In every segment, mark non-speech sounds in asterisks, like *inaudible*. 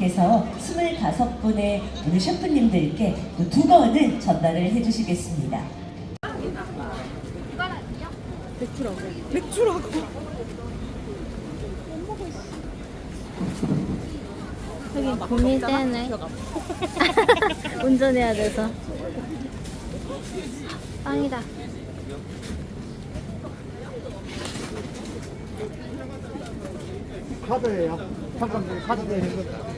님께서 25분의 우리 셰프님들께 또두 건을 전달을 해주시겠습니다. 여기 고민되네. 운전해야 돼서. 빵이다. 카드예요. 잠깐 카드 되는 거.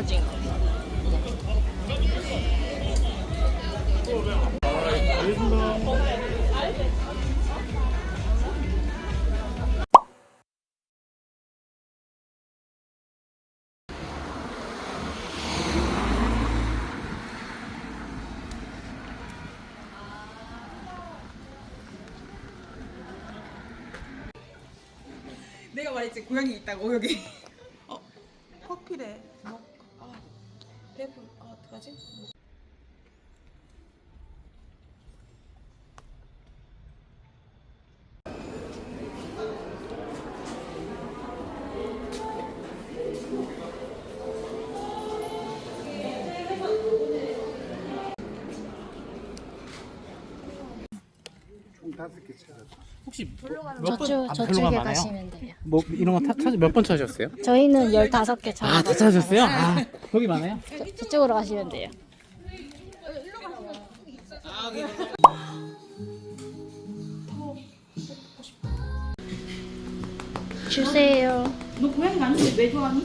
오징어. 내가 말했지 고양이 있다고 여기. 어, 커피래. 뭐, 아, 배불. 아, 어떡하지? 다섯 개 찾았어. 혹시 저쪽, 저쪽에 가시면 돼요. 뭐 이런 거 타, 찾, 몇번 찾으셨어요? 저희는 15개 아, 찾았어요. 다 찾으셨어요? 아, 거기 많아요? 저, 저쪽으로 가시면 돼요. 주세요. 너 고양이 맞는데 왜 좋아하니?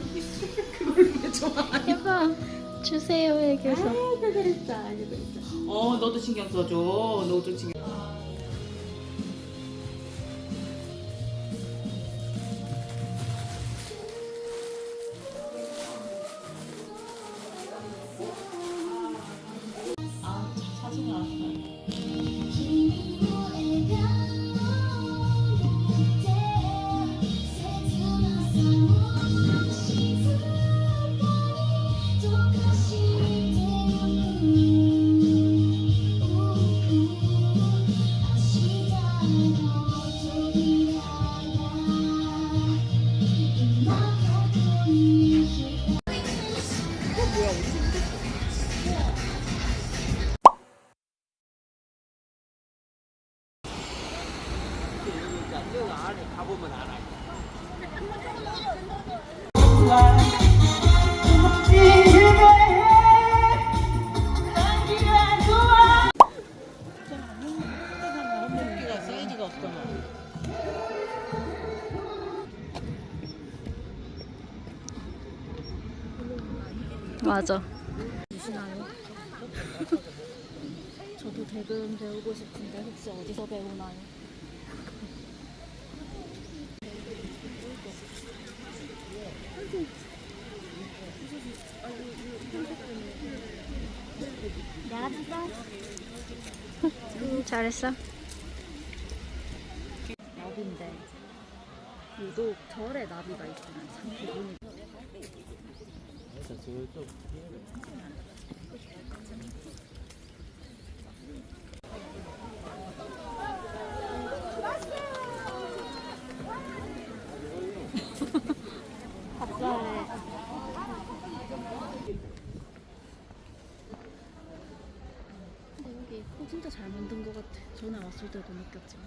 그걸 왜 좋아하니? 해봐. 주세요, 얘기해서. 어, 너도 신경 써줘. 너도 신경. 가보면 알아. 맞아. 주시나요? *laughs* 저도 대금 배우고 싶은데 혹시 어디서 배우나요? 음, 잘했어. 나비인데 유독 절에 나비가 있으면 참 기분이 근데 여기 코 진짜 잘 만든 것 같아. 전에 왔을 때도 느꼈지만